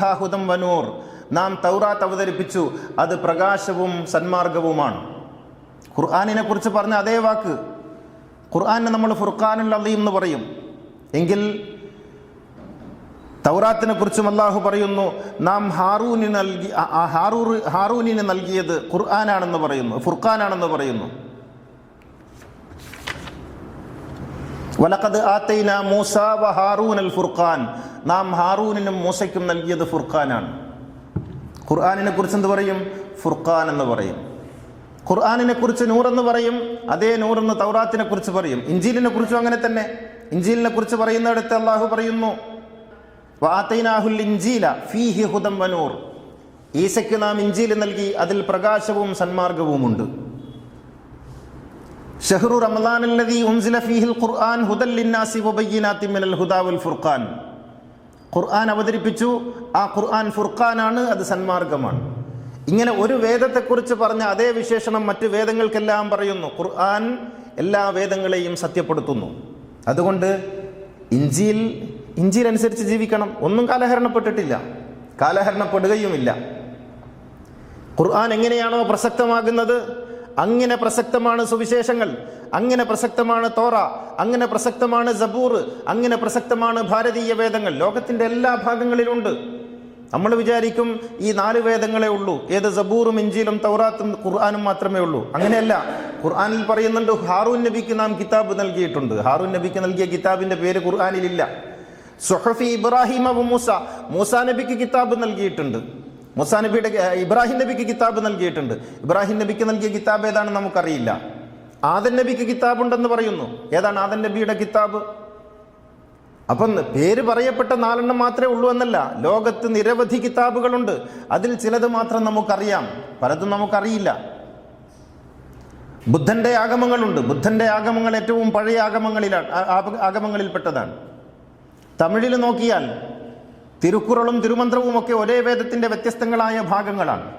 ഹുദം വനൂർ നാം തൗറാത്ത് അവതരിപ്പിച്ചു അത് പ്രകാശവും സന്മാർഗവുമാണ്. ഖുർആാനിനെ കുറിച്ച് പറഞ്ഞ അതേ വാക്ക് ഖുർആാനെ നമ്മൾ ഫുർഖാനുൽ അലീം എന്ന് പറയും. എങ്കിൽ തൗറാത്തിനെ കുറിച്ചും അള്ളാഹു പറയുന്നു നാം ഹാറൂനി നൽകി ഹാറൂർ ഹാറൂനിന് നൽകിയത് ഖുർആാനാണെന്ന് പറയുന്നു ഫുർഖാനാണെന്ന് പറയുന്നു. വലക്കത് ആത്തൈന മൂസ വ ഹാറൂൻ അൽ ഫുർഖാൻ. നാം ഹാറൂനിനും മൂസയ്ക്കും നൽകിയത് ഫുർഖാനാണ്. ഖുർആാനിനെ കുറിച്ച് എന്ത് പറയും? ഫുർഖാൻ എന്ന് പറയും. ഖുർആാനിനെ കുറിച്ച് നൂറെന്ന് പറയും അതേ നൂറെന്ന് തൗറാത്തിനെ കുറിച്ച് പറയും. ഇഞ്ചീലിനെ കുറിച്ചും അങ്ങനെ തന്നെ. ഇഞ്ചീലിനെ കുറിച്ച് പറയുന്നിടത്ത് അള്ളാഹു പറയുന്നു വനൂർ ഈസയ്ക്ക് നാം ഇഞ്ചീൽ നൽകി അതിൽ പ്രകാശവും സന്മാർഗവുമുണ്ട് ഷഹ്റു റമദാൻ അല്ലദീ ഫീഹിൽ ഖുർആൻ ഹുദല്ലിന്നാസി ഫുർഖാൻ. ഖുർആൻ അവതരിപ്പിച്ചു. ആ ഖുർആൻ ഫുർഖാനാണ് അത് സന്മാർഗമാണ്. ഇങ്ങനെ ഒരു വേദത്തെക്കുറിച്ച് പറഞ്ഞ അതേ വിശേഷണം മറ്റു വേദങ്ങൾക്കെല്ലാം പറയുന്നു. ഖുർആൻ എല്ലാ വേദങ്ങളെയും സത്യപ്പെടുത്തുന്നു. അതുകൊണ്ട് ഇഞ്ചിയിൽ ഇഞ്ചിയിൽ അനുസരിച്ച് ജീവിക്കണം. ഒന്നും കാലഹരണപ്പെട്ടിട്ടില്ല. കാലഹരണപ്പെടുകയുമില്ല. ഖുർആൻ എങ്ങനെയാണോ പ്രസക്തമാകുന്നത്? അങ്ങനെ പ്രസക്തമാണ് സുവിശേഷങ്ങൾ. അങ്ങനെ പ്രസക്തമാണ് തോറ. അങ്ങനെ പ്രസക്തമാണ് സബൂർ. അങ്ങനെ പ്രസക്തമാണ് ഭാരതീയ വേദങ്ങൾ. ലോകത്തിന്റെ എല്ലാ ഭാഗങ്ങളിലുണ്ട്. നമ്മൾ വിചാരിക്കും ഈ നാല് വേദങ്ങളെ ഉള്ളൂ. ഏത് സബൂറും ഇഞ്ചിയിലും തൗറാത്തും ഖുർആാനും മാത്രമേ ഉള്ളൂ. അങ്ങനെയല്ല. ഖുർആാനിൽ പറയുന്നുണ്ട് ഹാറൂൻ നബിക്ക് നാം കിതാബ് നൽകിയിട്ടുണ്ട്. ഹാറൂൻ നബിക്ക് നൽകിയ കിതാബിന്റെ പേര് ഖുർആാനിലില്ല. സുഹഫി ഇബ്രാഹിം അബു മൂസ. മൂസ നബിക്ക് കിതാബ് നൽകിയിട്ടുണ്ട്. മൂസ നബിയുടെ ഇബ്രാഹിം നബിക്ക് കിതാബ് നൽകിയിട്ടുണ്ട്. ഇബ്രാഹിം നബിക്ക് നൽകിയ കിതാബ് ഏതാണെന്ന് നമുക്കറിയില്ല. ആദൻ നബിക്ക് കിതാബ് ഉണ്ടെന്ന് പറയുന്നു. ഏതാണ് ആദൻ നബിയുടെ കിതാബ്? അപ്പം പേര് പറയപ്പെട്ട നാലെണ്ണം മാത്രമേ ഉള്ളൂ എന്നല്ല. ലോകത്ത് നിരവധി കിതാബുകളുണ്ട്. അതിൽ ചിലത് മാത്രം നമുക്കറിയാം. പലതും നമുക്കറിയില്ല. ബുദ്ധന്റെ ആഗമങ്ങളുണ്ട്. ബുദ്ധന്റെ ആഗമങ്ങൾ ഏറ്റവും പഴയ ആഗമങ്ങളിലാണ് ആഗമങ്ങളിൽപ്പെട്ടതാണ്. തമിഴിൽ നോക്കിയാൽ തിരുക്കുറളും തിരുമന്ത്രവും ഒക്കെ ഒരേ വേദത്തിന്റെ വ്യത്യസ്തങ്ങളായ ഭാഗങ്ങളാണ്.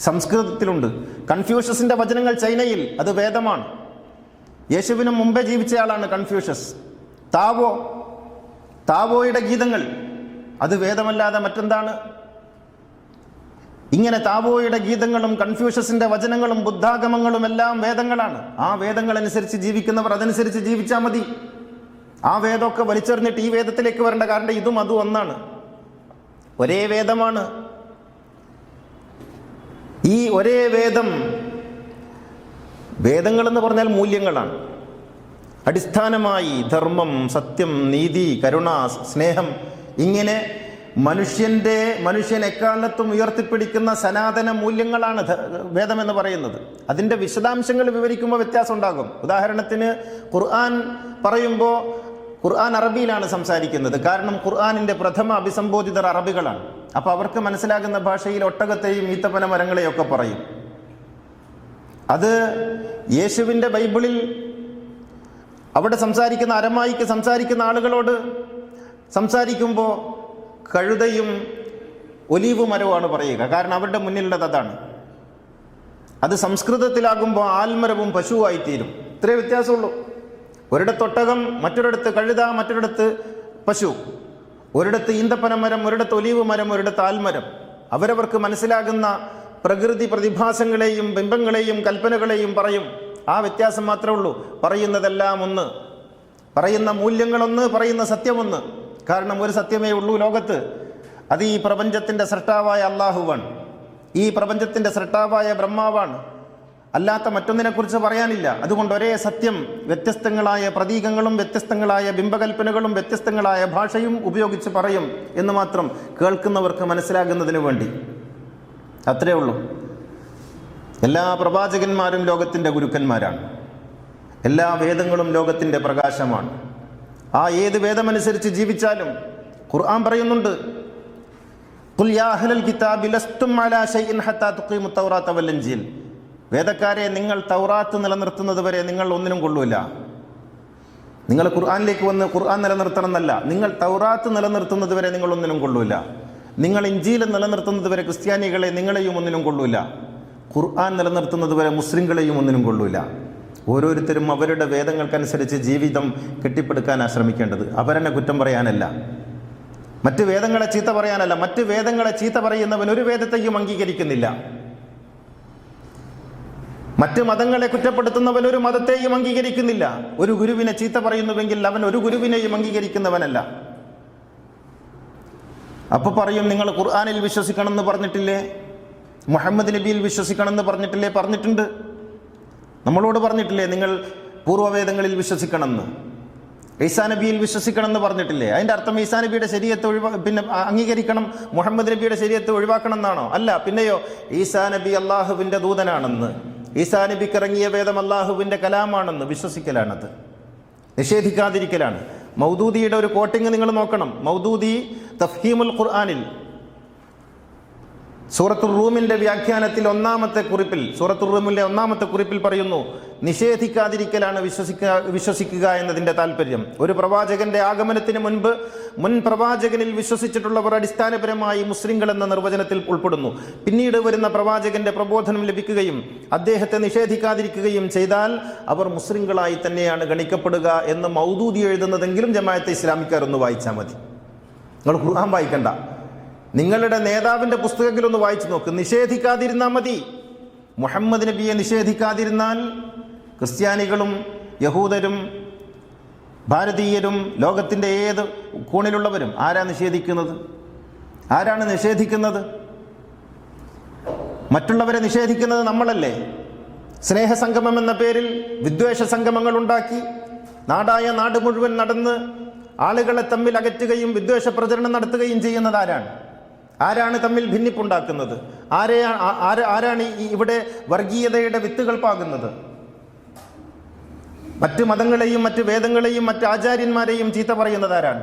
സംസ്കൃതത്തിലുണ്ട്. കൺഫ്യൂഷ്യസിന്റെ വചനങ്ങൾ ചൈനയിൽ അത് വേദമാണ്. യേശുവിനും മുമ്പേ ജീവിച്ചയാളാണ് കൺഫ്യൂഷ്യസ്. താവോ താവോയുടെ ഗീതങ്ങൾ അത് വേദമല്ലാതെ മറ്റെന്താണ്? ഇങ്ങനെ താവോയുടെ ഗീതങ്ങളും കൺഫ്യൂഷ്യസിന്റെ വചനങ്ങളും ബുദ്ധാഗമങ്ങളും എല്ലാം വേദങ്ങളാണ്. ആ വേദങ്ങൾ അനുസരിച്ച് ജീവിക്കുന്നവർ അതനുസരിച്ച് ജീവിച്ചാൽ മതി. ആ വേദമൊക്കെ വലിച്ചെറിഞ്ഞിട്ട് ഈ വേദത്തിലേക്ക് വരേണ്ട കാരണം ഇതും അതും ഒന്നാണ്. ഒരേ വേദമാണ്. ഈ ഒരേ വേദം വേദങ്ങൾ എന്ന് പറഞ്ഞാൽ മൂല്യങ്ങളാണ്. അടിസ്ഥാനമായി ധർമ്മം സത്യം നീതി കരുണ സ്നേഹം ഇങ്ങനെ മനുഷ്യന്റെ മനുഷ്യൻ എക്കാലത്തും ഉയർത്തിപ്പിടിക്കുന്ന സനാതന മൂല്യങ്ങളാണ് വേദം എന്ന് പറയുന്നത്. അതിന്റെ വിശദാംശങ്ങൾ വിവരിക്കുമ്പോൾ വ്യത്യാസം ഉണ്ടാകും. ഉദാഹരണത്തിന് ഖുർആൻ പറയുമ്പോൾ ഖുർആൻ അറബിയിലാണ് സംസാരിക്കുന്നത്. കാരണം ഖുർആാനിന്റെ പ്രഥമ അഭിസംബോധിതർ അറബികളാണ്. അപ്പോൾ അവർക്ക് മനസ്സിലാകുന്ന ഭാഷയിൽ ഒട്ടകത്തെയും ഈത്തപ്പന മരങ്ങളെയും ഒക്കെ പറയും. അത് യേശുവിന്റെ ബൈബിളിൽ അവിടെ സംസാരിക്കുന്ന അരമായിക്ക് സംസാരിക്കുന്ന ആളുകളോട് സംസാരിക്കുമ്പോൾ കഴുതയും ഒലീവ് മരവുമാണ് പറയുക. കാരണം അവരുടെ മുന്നിലുള്ളത് അതാണ്. അത് സംസ്കൃതത്തിലാകുമ്പോൾ ആൽമരവും പശുവായിത്തീരും. ഇത്രേ വ്യത്യാസമുള്ളൂ. ഒരിടത്ത് ഒട്ടകം മറ്റൊരിടത്ത് കഴുത മറ്റൊരിടത്ത് പശു. ഒരിടത്ത് ഈന്തപ്പന മരം ഒരിടത്ത് ഒലീവ് മരം ഒരിടത്ത് ആൽമരം. അവരവർക്ക് മനസ്സിലാകുന്ന പ്രകൃതി പ്രതിഭാസങ്ങളെയും ബിംബങ്ങളെയും കൽപ്പനകളെയും പറയും. ആ വ്യത്യാസം മാത്രമേ ഉള്ളൂ. പറയുന്നതെല്ലാം ഒന്ന്. പറയുന്ന മൂല്യങ്ങളൊന്ന് പറയുന്ന സത്യമൊന്ന്. കാരണം ഒരു സത്യമേ ഉള്ളൂ ലോകത്ത്. അത് ഈ പ്രപഞ്ചത്തിന്റെ സൃഷ്ടാവായ അള്ളാഹുവാണ് ഈ പ്രപഞ്ചത്തിന്റെ സൃഷ്ടാവായ ബ്രഹ്മാവാണ്. അല്ലാത്ത മറ്റൊന്നിനെക്കുറിച്ച് പറയാനില്ല. അതുകൊണ്ട് ഒരേ സത്യം വ്യത്യസ്തങ്ങളായ പ്രതീകങ്ങളും വ്യത്യസ്തങ്ങളായ ബിംബകൽപ്പനകളും വ്യത്യസ്തങ്ങളായ ഭാഷയും ഉപയോഗിച്ച് പറയും എന്ന് മാത്രം കേൾക്കുന്നവർക്ക് മനസ്സിലാകുന്നതിന് വേണ്ടി. അത്രേ ഉള്ളൂ. എല്ലാ പ്രവാചകന്മാരും ലോകത്തിന്റെ ഗുരുക്കന്മാരാണ്. എല്ലാ വേദങ്ങളും ലോകത്തിന്റെ പ്രകാശമാണ്. ആ ഏത് വേദമനുസരിച്ച് ജീവിച്ചാലും ഖുർആൻ പറയുന്നുണ്ട് "ഖുൽ യാ അഹ്ലൽ കിതാബി ലസ്തും അലാ ഷൈഇൻ ഹത്താ തുഖീമു തൗറാത്ത വൽ ഇൻജീൽ." വേദക്കാരെ നിങ്ങൾ തൗറാത്ത് നിലനിർത്തുന്നത് വരെ നിങ്ങൾ ഒന്നിനും കൊള്ളൂല. നിങ്ങൾ ഖുർആാനിലേക്ക് വന്ന് ഖുർആൻ നിലനിർത്തണം എന്നല്ല നിങ്ങൾ തൗറാത്ത് നിലനിർത്തുന്നത് വരെ നിങ്ങൾ ഒന്നിനും കൊള്ളൂല. നിങ്ങൾ ഇഞ്ചിയിൽ നിലനിർത്തുന്നത് വരെ ക്രിസ്ത്യാനികളെ നിങ്ങളെയും ഒന്നിനും കൊള്ളൂല. ഖുർആൻ നിലനിർത്തുന്നത് വരെ മുസ്ലിങ്ങളെയും ഒന്നിനും കൊള്ളൂല. ഓരോരുത്തരും അവരുടെ വേദങ്ങൾക്കനുസരിച്ച് ജീവിതം കെട്ടിപ്പടുക്കാനാണ് ശ്രമിക്കേണ്ടത് അവരെന്നെ കുറ്റം പറയാനല്ല. മറ്റ് വേദങ്ങളെ ചീത്ത പറയാനല്ല. മറ്റ് വേദങ്ങളെ ചീത്ത പറയുന്നവൻ ഒരു വേദത്തെയും അംഗീകരിക്കുന്നില്ല. മറ്റ് മതങ്ങളെ കുറ്റപ്പെടുത്തുന്നവൻ ഒരു മതത്തെയും അംഗീകരിക്കുന്നില്ല. ഒരു ഗുരുവിനെ ചീത്ത പറയുന്നുവെങ്കിൽ അവൻ ഒരു ഗുരുവിനെയും അംഗീകരിക്കുന്നവനല്ല. അപ്പൊ പറയും നിങ്ങൾ ഖുർആാനിൽ വിശ്വസിക്കണമെന്ന് പറഞ്ഞിട്ടില്ലേ? മുഹമ്മദ് നബിയിൽ വിശ്വസിക്കണമെന്ന് പറഞ്ഞിട്ടില്ലേ? പറഞ്ഞിട്ടുണ്ട്. നമ്മളോട് പറഞ്ഞിട്ടില്ലേ നിങ്ങൾ പൂർവവേദങ്ങളിൽ വിശ്വസിക്കണമെന്ന്? ഈസാ നബിയിൽ വിശ്വസിക്കണമെന്ന് പറഞ്ഞിട്ടില്ലേ? അതിന്റെ അർത്ഥം ഈസാ നബിയുടെ ശരീരത്തെ ഒഴിവാ പിന്നെ അംഗീകരിക്കണം മുഹമ്മദ് നബിയുടെ ശരീരത്തെ ഒഴിവാക്കണം എന്നാണോ അല്ല പിന്നെയോ ഈസാ നബി അള്ളാഹുവിന്റെ ദൂതനാണെന്ന്. ഈസാ നബിക്ക് ഇറങ്ങിയ വേദം അള്ളാഹുവിന്റെ കലാമാണെന്ന് വിശ്വസിക്കലാണത്. നിഷേധിക്കാതിരിക്കലാണ്. മൗദൂദിയുടെ ഒരു കോട്ടിങ് നിങ്ങൾ നോക്കണം. മൗദൂദി തഫ്ഹീമുൽ ഖുർആാനിൽ സൂറത്തുർ റൂമിന്റെ വ്യാഖ്യാനത്തിൽ ഒന്നാമത്തെ കുറിപ്പിൽ സൂറത്തുർ റൂമിലെ ഒന്നാമത്തെ കുറിപ്പിൽ പറയുന്നു നിഷേധിക്കാതിരിക്കലാണ് വിശ്വസിക്കുക വിശ്വസിക്കുക എന്നതിന്റെ താല്പര്യം. ഒരു പ്രവാചകന്റെ ആഗമനത്തിന് മുൻപ് മുൻ പ്രവാചകനിൽ വിശ്വസിച്ചിട്ടുള്ളവർ അടിസ്ഥാനപരമായി മുസ്ലിങ്ങൾ എന്ന നിർവചനത്തിൽ ഉൾപ്പെടുന്നു. പിന്നീട് വരുന്ന പ്രവാചകന്റെ പ്രബോധനം ലഭിക്കുകയും അദ്ദേഹത്തെ നിഷേധിക്കാതിരിക്കുകയും ചെയ്താൽ അവർ മുസ്ലിങ്ങളായി തന്നെയാണ് ഗണിക്കപ്പെടുക എന്ന് മൗദൂദി എഴുതുന്നതെങ്കിലും ജമായത്തെ ഇസ്ലാമിക്കാർ ഒന്ന് വായിച്ചാൽ മതി. നിങ്ങൾ ഖുർആൻ വായിക്കണ്ട. നിങ്ങളുടെ നേതാവിന്റെ പുസ്തകത്തിൽ ഒന്ന് വായിച്ചു നോക്ക്. നിഷേധിക്കാതിരുന്നാൽ മതി. മുഹമ്മദ് നബിയെ നിഷേധിക്കാതിരുന്നാൽ ക്രിസ്ത്യാനികളും യഹൂദരും ഭാരതീയരും ലോകത്തിന്റെ ഏത് കോണിലുള്ളവരും ആരാ നിഷേധിക്കുന്നത്? ആരാണ് നിഷേധിക്കുന്നത്? മറ്റുള്ളവരെ നിഷേധിക്കുന്നത് നമ്മളല്ലേ? സ്നേഹസംഗമം എന്ന പേരിൽ വിദ്വേഷ സംഗമങ്ങൾ ഉണ്ടാക്കി നാടായ നാട് മുഴുവൻ നടന്ന് ആളുകളെ തമ്മിൽ അകറ്റുകയും വിദ്വേഷ പ്രചരണം നടത്തുകയും ചെയ്യുന്നത് ആരാണ്? ആരാണ് തമ്മിൽ ഭിന്നിപ്പുണ്ടാക്കുന്നത്? ആരെയാണ് ആര ആരാണ് ഇവിടെ വർഗീയതയുടെ വിത്തുകൾ പാകുന്നത്? മറ്റ് മതങ്ങളെയും മറ്റ് വേദങ്ങളെയും മറ്റ് ആചാര്യന്മാരെയും ചീത്ത പറയുന്നത് ആരാണ്?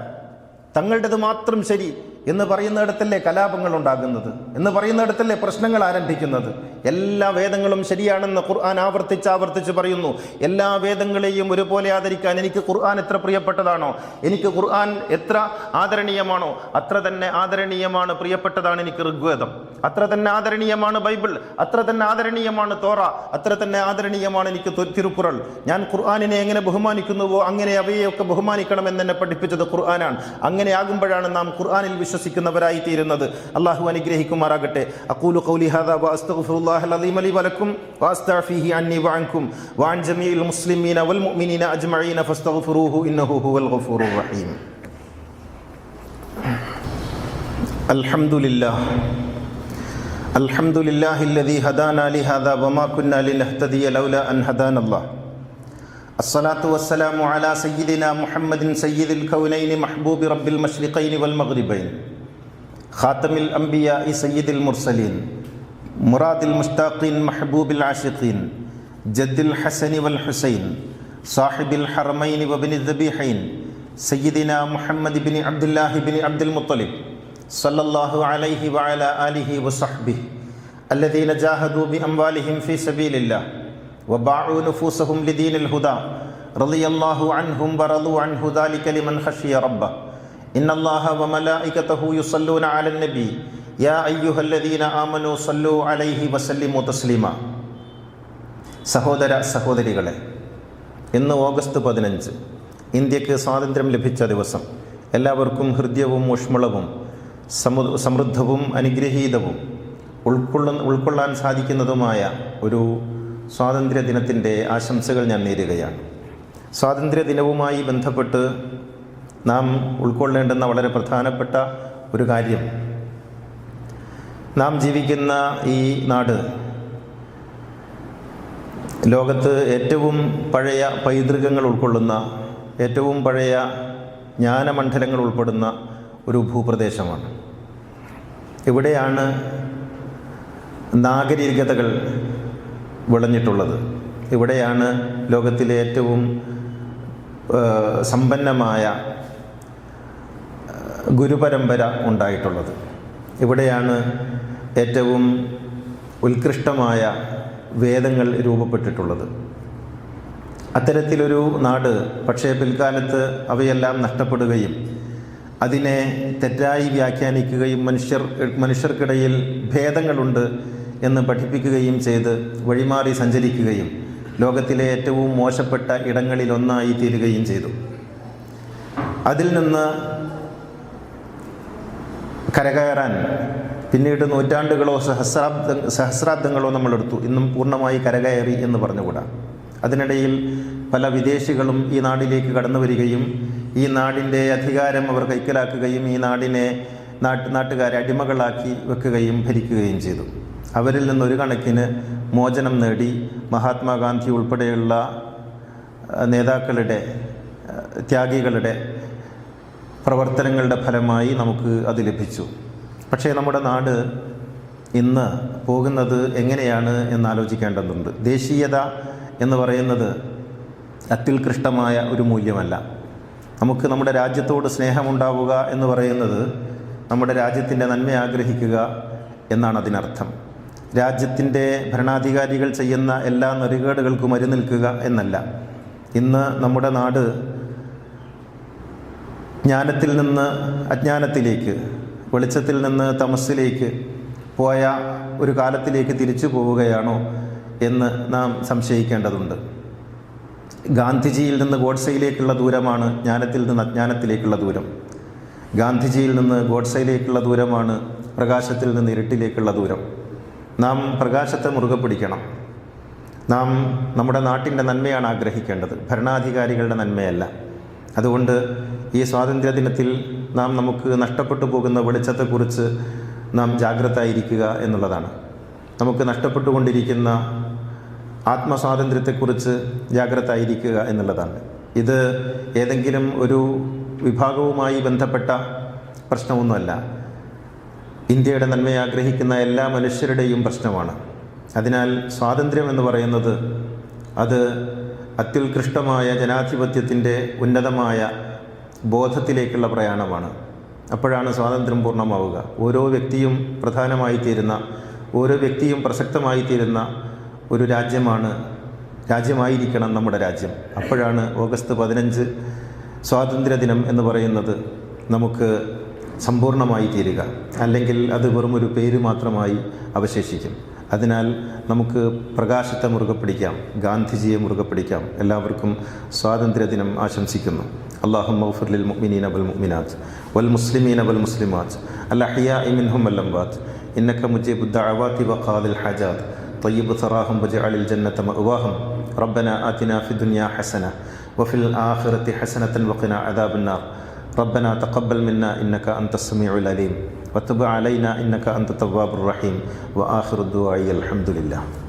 തങ്ങളുടേത് മാത്രം ശരി എന്ന് പറയുന്നിടത്തല്ലേ കലാപങ്ങൾ ഉണ്ടാകുന്നത്? എന്ന് പറയുന്നിടത്തല്ലേ പ്രശ്നങ്ങൾ ആരംഭിക്കുന്നത്? എല്ലാ വേദങ്ങളും ശരിയാണെന്ന് ഖുർആൻ ആവർത്തിച്ച് ആവർത്തിച്ച് പറയുന്നു. എല്ലാ വേദങ്ങളെയും ഒരുപോലെ ആദരിക്കാൻ എനിക്ക് ഖുർആൻ എത്ര പ്രിയപ്പെട്ടതാണോ? എനിക്ക് ഖുർആൻ എത്ര ആദരണീയമാണോ? അത്ര തന്നെ ആദരണീയമാണ് പ്രിയപ്പെട്ടതാണ് എനിക്ക് ഋഗ്വേദം. അത്ര തന്നെ ആദരണീയമാണ് ബൈബിൾ. അത്ര തന്നെ ആദരണീയമാണ് തോറ. അത്ര തന്നെ ആദരണീയമാണ് എനിക്ക് തിരുക്കുറൾ. ഞാൻ ഖുർആാനിനെ എങ്ങനെ ബഹുമാനിക്കുന്നുവോ അങ്ങനെ അവയെയൊക്കെ ബഹുമാനിക്കണം എന്നെ പഠിപ്പിച്ചത് ഖുർആനാണ്. അങ്ങനെ ആകുമ്പോഴാണ് നാം ഖുർആനിൽ വിശ്വസിക്കുന്നവരായി തീരുന്നത് അള്ളാഹു അനുഗ്രഹിക്കുമാറാകട്ടെ. അക്കൂലു കൗലി ഹദാ വാസ്തഗ്ഫിറുല്ലാഹൽ അലീം ലി വലക്കും വാസ്തഅഫീഹി അന്നി വഅൻകും. വഅൻ ജമീഇൽ മുസ്ലിമീന വൽ മുഅ്മിനീന അജ്മഈന ഫസ്തഗ്ഫിറൂഹു ഇന്നഹു ഹുവൽ ഗഫൂറുർ റഹീം. അൽഹംദുലില്ലാഹ്. الحمد لله الذي هدانا لهذا وما كنا لنهتدي لولا أن هدانا الله الصلاة والسلام على سيدنا محمد سيد الكونين محبوب رب المشرقين والمغربين خاتم الأنبياء سيد المرسلين مراد المشتاقين محبوب العاشقين جد الحسن والحسين صاحب الحرمين وابن الذبيحين سيدنا محمد بن عبد الله بن عبد المطلب صلى الله عليه وعلى آله وصحبه الذين جاهدوا بأموالهم في سبيل الله وباعوا نفوسهم لدين الهدى رضي الله عنهم ورضوا عنه ذلك لمن خشي ربه إن الله وملائكته يصلون على النبي يا أيها الذين آمنوا صلوا عليه وسلموا تسليما സഹോദര സഹോദരികളെ ഇന്ന് ഓഗസ്റ്റ് പതിനഞ്ച് ഇന്ത്യക്ക് സ്വാതന്ത്ര്യം ലഭിച്ച ദിവസം എല്ലാവർക്കും ഹൃദ്യവും ഊഷ്മളവും സമു സമൃദ്ധവും അനുഗ്രഹീതവും ഉൾക്കൊള്ള ഉൾക്കൊള്ളാൻ സാധിക്കുന്നതുമായ ഒരു സ്വാതന്ത്ര്യ ദിനത്തിന്റെ ആശംസകൾ ഞാൻ നേരുകയാണ്. സ്വാതന്ത്ര്യ ദിനവുമായി ബന്ധപ്പെട്ട് നാം ഉൾക്കൊള്ളേണ്ടുന്ന വളരെ പ്രധാനപ്പെട്ട ഒരു കാര്യം. നാം ജീവിക്കുന്ന ഈ നാട് ലോകത്ത് ഏറ്റവും പഴയ പൈതൃകങ്ങൾ ഉൾക്കൊള്ളുന്ന ഏറ്റവും പഴയ ജ്ഞാനമണ്ഡലങ്ങൾ ഉൾപ്പെടുന്ന ഒരു ഭൂപ്രദേശമാണ്. ഇവിടെയാണ് നാഗരികതകൾ വിളഞ്ഞിട്ടുള്ളത്. ഇവിടെയാണ് ലോകത്തിലെ ഏറ്റവും സമ്പന്നമായ ഗുരുപരമ്പര ഉണ്ടായിട്ടുള്ളത്. ഇവിടെയാണ് ഏറ്റവും ഉത്കൃഷ്ടമായ വേദങ്ങൾ രൂപപ്പെട്ടിട്ടുള്ളത്. അത്തരത്തിലൊരു നാട് പക്ഷേ പിൽക്കാലത്ത് അവയെല്ലാം നഷ്ടപ്പെടുകയും അതിനെ തെറ്റായി വ്യാഖ്യാനിക്കുകയും മനുഷ്യർ മനുഷ്യർക്കിടയിൽ ഭേദങ്ങളുണ്ട് എന്ന് പഠിപ്പിക്കുകയും ചെയ്ത് വഴിമാറി സഞ്ചരിക്കുകയും ലോകത്തിലെ ഏറ്റവും മോശപ്പെട്ട ഇടങ്ങളിലൊന്നായി തീരുകയും ചെയ്തു. അതിൽ നിന്ന് കരകയറാൻ പിന്നീട് നൂറ്റാണ്ടുകളോ സഹസ്രാബ്ദ സഹസ്രാബ്ദങ്ങളോ നമ്മളെടുത്തു. ഇന്നും പൂർണമായി കരകയറി എന്ന് പറഞ്ഞുകൂടാ. അതിനിടയിൽ പല വിദേശികളും ഈ നാടിലേക്ക് കടന്നു വരികയും ഈ നാടിന്റെ അധികാരം അവർ കൈക്കലാക്കുകയും ഈ നാടിനെ നാട്ട് നാട്ടുകാരെ അടിമകളാക്കി വെക്കുകയും ഭരിക്കുകയും ചെയ്തു. അവരിൽ നിന്നൊരു കണക്കിന് മോചനം നേടി മഹാത്മാഗാന്ധി ഉൾപ്പെടെയുള്ള നേതാക്കളുടെ ത്യാഗികളുടെ പ്രവർത്തനങ്ങളുടെ ഫലമായി നമുക്ക് അത് ലഭിച്ചു. പക്ഷേ നമ്മുടെ നാട് ഇന്ന് പോകുന്നത് എങ്ങനെയാണ് എന്നാലോചിക്കേണ്ടതുണ്ട്. ദേശീയത എന്ന് പറയുന്നത് അത്യുത്കൃഷ്ടമായ ഒരു മൂല്യമല്ല. നമുക്ക് നമ്മുടെ രാജ്യത്തോട് സ്നേഹമുണ്ടാവുക എന്ന് പറയുന്നത് നമ്മുടെ രാജ്യത്തിന്റെ നന്മ ആഗ്രഹിക്കുക എന്നാണ് അതിനർത്ഥം. രാജ്യത്തിന്റെ ഭരണാധികാരികൾ ചെയ്യുന്ന എല്ലാ നെറികേടുകൾക്കും നിൽക്കുക എന്നല്ല. ഇന്ന് നമ്മുടെ നാട് ജ്ഞാനത്തിൽ നിന്ന് അജ്ഞാനത്തിലേക്ക് വെളിച്ചത്തിൽ നിന്ന് തമസ്സിലേക്ക് പോയ ഒരു കാലത്തിലേക്ക് തിരിച്ചു പോവുകയാണോ എന്ന് നാം സംശയിക്കേണ്ടതുണ്ട്. ഗാന്ധിജിയിൽ നിന്ന് ഗോഡ്സയിലേക്കുള്ള ദൂരമാണ് ജ്ഞാനത്തിൽ നിന്ന് അജ്ഞാനത്തിലേക്കുള്ള ദൂരം. ഗാന്ധിജിയിൽ നിന്ന് ഗോഡ്സയിലേക്കുള്ള ദൂരമാണ് പ്രകാശത്തിൽ നിന്ന് ഇരുട്ടിലേക്കുള്ള ദൂരം. നാം പ്രകാശത്തെ മുറുകെ പിടിക്കണം. നാം നമ്മുടെ നാട്ടിന്റെ നന്മയാണ് ആഗ്രഹിക്കേണ്ടത്. ഭരണാധികാരികളുടെ നന്മയല്ല. അതുകൊണ്ട് ഈ സ്വാതന്ത്ര്യ ദിനത്തിൽ നാം നമുക്ക് നഷ്ടപ്പെട്ടു പോകുന്ന വെളിച്ചത്തെക്കുറിച്ച് നാം ജാഗ്രത ആയിരിക്കുക എന്നുള്ളതാണ്. നമുക്ക് നഷ്ടപ്പെട്ടുകൊണ്ടിരിക്കുന്ന ആത്മസ്വാതന്ത്ര്യത്തെക്കുറിച്ച് ജാഗ്രത ആയിരിക്കുക എന്നുള്ളതാണ്. ഇത് ഏതെങ്കിലും ഒരു വിഭാഗവുമായി ബന്ധപ്പെട്ട പ്രശ്നമൊന്നുമല്ല. ഇന്ത്യയുടെ നന്മയെ ആഗ്രഹിക്കുന്ന എല്ലാ മനുഷ്യരുടെയും പ്രശ്നമാണ്. അതിനാൽ സ്വാതന്ത്ര്യം എന്ന് പറയുന്നത് അത് അത്യുത്കൃഷ്ടമായ ജനാധിപത്യത്തിന്റെ ഉന്നതമായ ബോധത്തിലേക്കുള്ള പ്രയാണമാണ്. അപ്പോഴാണ് സ്വാതന്ത്ര്യം പൂർണമാവുക. ഓരോ വ്യക്തിയും പ്രധാനമായി തീരുന്ന ഓരോ വ്യക്തിയും പ്രസക്തമായി തീരുന്ന ഒരു രാജ്യമാണ് രാജ്യമായിരിക്കണം നമ്മുടെ രാജ്യം. അപ്പോഴാണ് ഓഗസ്റ്റ് പതിനഞ്ച് സ്വാതന്ത്ര്യദിനം എന്ന് പറയുന്നത് നമുക്ക് സമ്പൂർണ്ണമായി തീരുക അല്ലെങ്കിൽ അത് വെറും ഒരു പേര് മാത്രമായി അവശേഷിക്കും അതിനാൽ നമുക്ക് പ്രകാശത്തെ മുറുകെ പിടിക്കാം ഗാന്ധിജിയെ മുറുകെ പിടിക്കാം എല്ലാവർക്കും സ്വാതന്ത്ര്യദിനം ആശംസിക്കുന്നു اللهم اغفر للمؤمنين والمؤمنات والمسلمين والمسلمات الأحياء منهم والأموات إنك مجيب الدعوات وقاضي الحاجات طيب ثراهم واجعل الجنة مأواهم ربنا آتنا في الدنيا حسنة وفي الآخرة حسنة وقنا عذاب النار ربنا تقبل منا إنك أنت السميع العليم وتب علينا إنك أنت التواب الرحيم وآخر الدعاء الحمد لله.